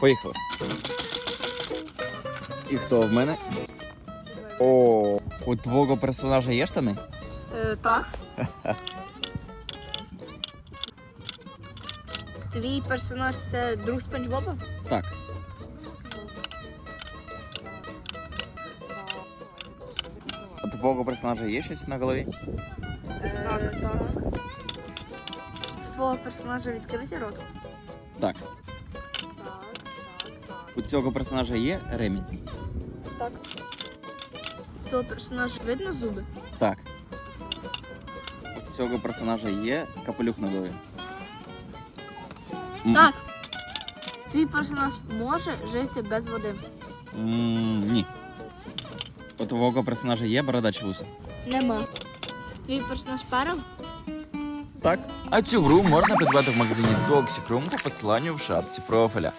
Поїхали. І хто в мене? О, у твого персонажа є штани? Е, так. Твій персонаж це друг Спанч Боба? Так. У твого персонажа є щось на голові? Так. так. В твого персонажа відкритий рот? Так. У цього персонажа є ремінь? Так. В твого персонажа видно зуби? Так. У цього персонажа є капелюх на голові? Так. Твій персонаж може жити без води? М, Ні. У твого персонажа є борода чи вуса? Нема. Твій персонаж перел? Так. А цю гру можна придбати в магазині Toxic Room по посиланню в шапці профіля.